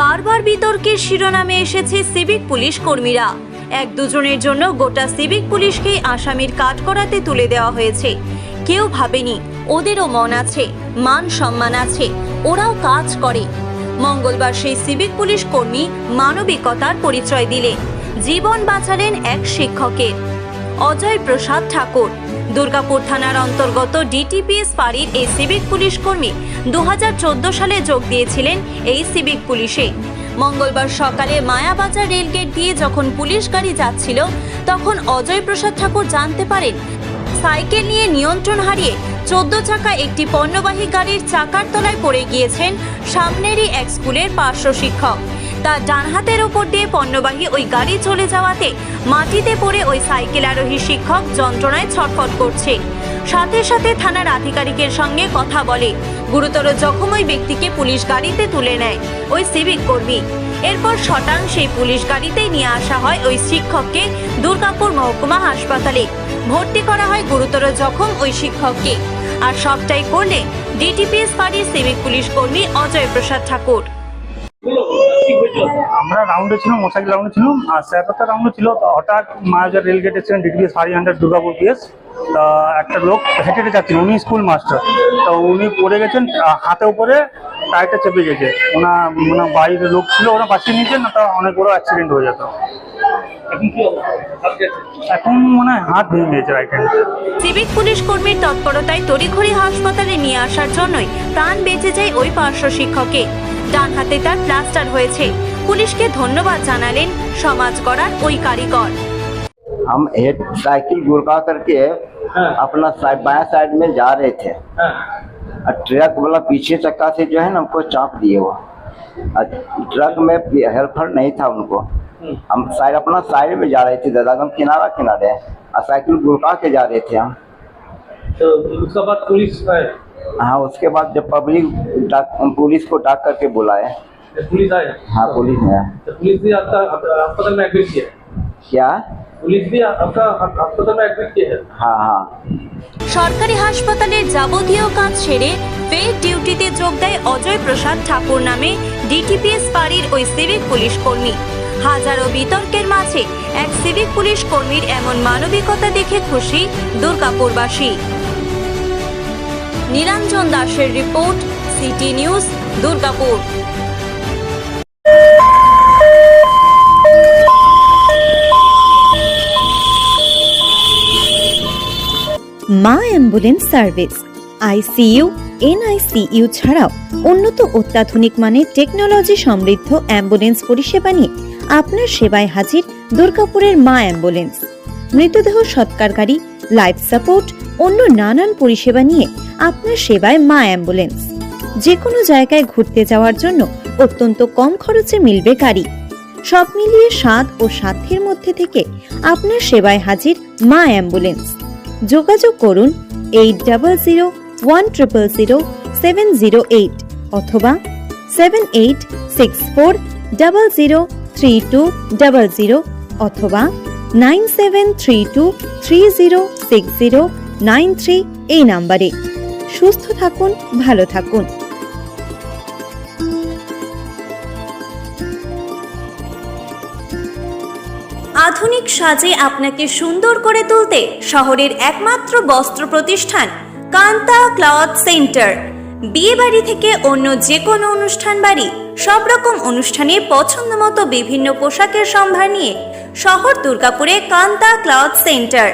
বারবার বিতর্কের শিরোনামে এসেছে সিভিক পুলিশ কর্মীরা। এক দুজনের জন্য গোটা সিভিক পুলিশকেই আসামির কাঠ করাতে তুলে দেওয়া হয়েছে। কেউ ভাবেনি, ওদেরও মন আছে, মান সম্মান আছে, ওরাও কাজ করে। মঙ্গলবার সেই সিভিক পুলিশ কর্মী মানবিকতার পরিচয় দিলেন জীবন বাঁচালেন এক শিক্ষকের। অজয় প্রসাদ ঠাকুর। দুর্গাপুর থানার অন্তর্গত ডিটিপিএস পাড়ির এই সিভিক পুলিশ কর্মী দু হাজার চোদ্দ সালে যোগ দিয়েছিলেন এই সিভিক পুলিশে। মঙ্গলবার সকালে মায়াবাজার রেলগেট দিয়ে যখন পুলিশ গাড়ি যাচ্ছিল, তখন অজয় প্রসাদ ঠাকুর জানতে পারেন, সাইকেল নিয়ে নিয়ন্ত্রণ হারিয়ে চোদ্দ চাকা একটি পণ্যবাহী গাড়ির চাকার তলায় পড়ে গিয়েছেন সামনেরই এক স্কুলের পার্শ্ব শিক্ষক। তার ডান হাতের ওপর দিয়ে পণ্যবাহী ওই গাড়ি চলে যাওয়াতে মাটিতে পড়ে ওই সাইকেল আরোহী শিক্ষক যন্ত্রণায় ছটফট করছে সাথে সাথে থানার আধিকারিকের সঙ্গে কথা বলে। গুরুতর জখম ওই ব্যক্তিকে পুলিশ গাড়িতে তুলে নেয়, ওই সিভিক কর্মী। এরপর শটান সেই পুলিশ গাড়িতেই নিয়ে আসা হয় ওই শিক্ষককে দুর্গাপুর মহকুমা হাসপাতালে। ভর্তি করা হয় গুরুতর জখম ওই শিক্ষককে। আর সবটাই করলে ডিটিপিএস পাড়ির সিভিক পুলিশ কর্মী অজয় প্রসাদ ঠাকুর। আমরা রাউন্ডে ছিলাম মোটরসাইকেল রাউন্ডে ছিলাম, আর স্যাপাতা রাউন্ডে ছিল হঠাৎ মায়াজার রেল গেটে ছিলেন ডিগ্রি সাড়ে হান্ড্রেড দুর্গাপুর পিএস তা একটা লোক হেঁটে হেঁটে যাচ্ছেন উনি স্কুল মাস্টার তো উনি পড়ে গেছেন হাতে উপরে টায়ারটা চেপে গেছে ওনার ওনার বাইরের লোক ছিল, ওরা বাঁচিয়ে নিয়েছেন না অনেক বড় অ্যাক্সিডেন্ট হয়ে যেত। এখন মনে হয় হাত ভেঙে গেছে রাইট হ্যান্ড সিভিক পুলিশ কর্মীর তৎপরতায় তড়িঘড়ি হাসপাতালে নিয়ে আসার জন্যই প্রাণ বেঁচে যায় ওই পার্শ্ব শিক্ষকের ডান হাতে তার প্লাস্টার হয়েছে পুলিশকে ধন্যবাদ জানালেন সমাজ গড়ার ওই কারিগর हम हेड साइकिल गुड़का करके अपना साइड बाया साइड में जा रहे थे और ट्रक वाला पीछे चक्का से जो है ना हमको चाप दिए वो और ट्रक में हेल्पर नहीं था उनको हम साइड अपना साइड में जा रहे थे दादा हम किनारा किनारे और साइकिल गुड़का के जा रहे थे हम तो उसके बाद पुलिस आए हाँ उसके बाद जब पब्लिक डाक पुलिस को डाक करके बुलाए पुलिस आए हाँ पुलिस ने तो पुलिस भी आपका अस्पताल में एडमिट किया है? क्या पुलिस भी आपका अस्पताल में एडमिट किया है हाँ हाँ সরকারি হাসপাতালের যাবতীয় কাজ সেরে ফের ডিউটিতে যোগ দেয় অজয় প্রসাদ ঠাকুর নামে ডিটিপিএস পাড়ির ওই সিভিক পুলিশ কর্মী হাজারো বিতর্কের মাঝে এক সিভিক পুলিশ কর্মীর এমন মানবিকতা দেখে খুশি দুর্গাপুরবাসী। নীলাঞ্জন দাসের রিপোর্ট, সিটি নিউজ, দুর্গাপুর। মা অ্যাম্বুলেন্স সার্ভিস, আইসিইউ, এনআইসিইউ ছাড়াও উন্নত অত্যাধুনিক মানের টেকনোলজি সমৃদ্ধ অ্যাম্বুলেন্স পরিষেবা নিয়ে আপনার সেবায় হাজির দুর্গাপুরের মা অ্যাম্বুলেন্স। মৃতদেহ সৎকারকারী, লাইফ সাপোর্ট, অন্য নানান পরিষেবা নিয়ে আপনার সেবায় মা অ্যাম্বুলেন্স। যে কোনো জায়গায় ঘুরতে যাওয়ার জন্য অত্যন্ত কম খরচে মিলবে গাড়ি। সব মিলিয়ে স্বাদ ও সাধ্যের মধ্যে থেকে আপনার সেবায় হাজির মা অ্যাম্বুলেন্স। যোগাযোগ করুন eight double zero one triple zero seven zero eight অথবা seven eight six four double zero three two double zero অথবা nine seven three two three zero six zero nine three এই নাম্বারে। সুস্থ থাকুন, ভালো থাকুন। আধুনিক সাজে আপনাকে সুন্দর করে তুলতে শহরের একমাত্র বস্ত্র প্রতিষ্ঠান কান্তা ক্লথ সেন্টার। বিয়ে বাড়ি থেকে অন্য যে কোনো অনুষ্ঠান বাড়ি সব রকম অনুষ্ঠানে পছন্দ মতো বিভিন্ন পোশাকের সম্ভার নিয়ে শহর দুর্গাপুরে কান্তা ক্লথ সেন্টার।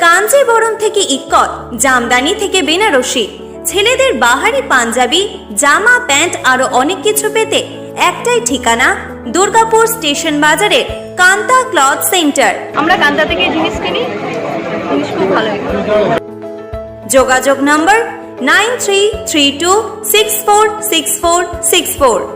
কাঞ্জিবরম থেকে ইক্কত জামদানি থেকে বেনারসি। ছেলেদের বাহারি পাঞ্জাবি জামা প্যান্ট আরও অনেক কিছু পেতে একটাই ঠিকানা দুর্গাপুর স্টেশন বাজারে কান্তা ক্লথ সেন্টার। আমরা কান্তা থেকে জিনিস কিনি জিনিস খুব ভালো যোগাযোগ নম্বর nine three three two six four six four six four.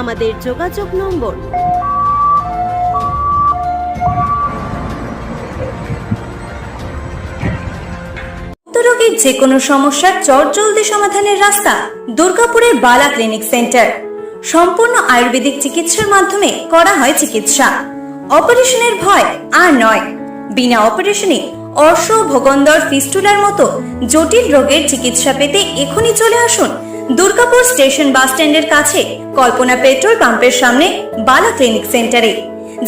আমাদের যোগাযোগ নম্বর। রোগীর যে কোনো সমস্যার চটজলদি সমাধানের রাস্তা দুর্গাপুরের বালা ক্লিনিক সেন্টার। সম্পূর্ণ আয়ুর্বেদিক চিকিৎসার মাধ্যমে করা হয় চিকিৎসা। অপারেশনের ভয় আর নয়। বিনা অপারেশনে অর্শ ভোগন্দর, ফিস্টুলার মতো জটিল রোগের চিকিৎসা পেতে এখনই চলে আসুন দুর্গাপুর স্টেশন বাস স্ট্যান্ডের কাছে কল্পনা পেট্রোল পাম্পের সামনে বালা ক্লিনিক সেন্টারে,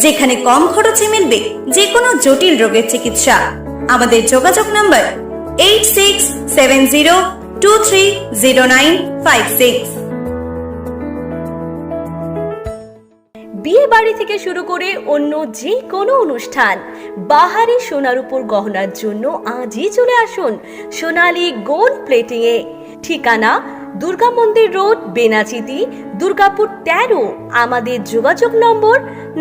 যেখানে কম খরচে মিলবে যে কোনো জটিল রোগের চিকিৎসা। আমাদের যোগাযোগ নম্বর eight six seven zero two three zero nine five six বিয়ে বাড়ি থেকে শুরু করে অন্য যে কোনো অনুষ্ঠান, বাহারি সোনার উপর গহনার জন্য আজই চলে আসুন সোনালী গোল্ড প্লেটিং এ ঠিকানা দুর্গা মন্দির রোড, বেনাচিতি, দুর্গাপুর তেরো। আমাদের যোগাযোগ নম্বর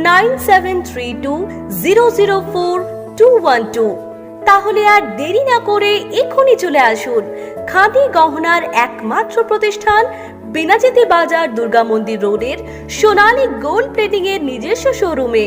nine seven three two zero zero four two one two. তাহলে আর দেরি না করে এক্ষুনি চলে আসুন খাদি গহনার একমাত্র প্রতিষ্ঠান, বেনাচিতি বাজার দুর্গা মন্দির রোডের সোনালী গোল্ড প্লেটিং এর নিজস্ব শোরুমে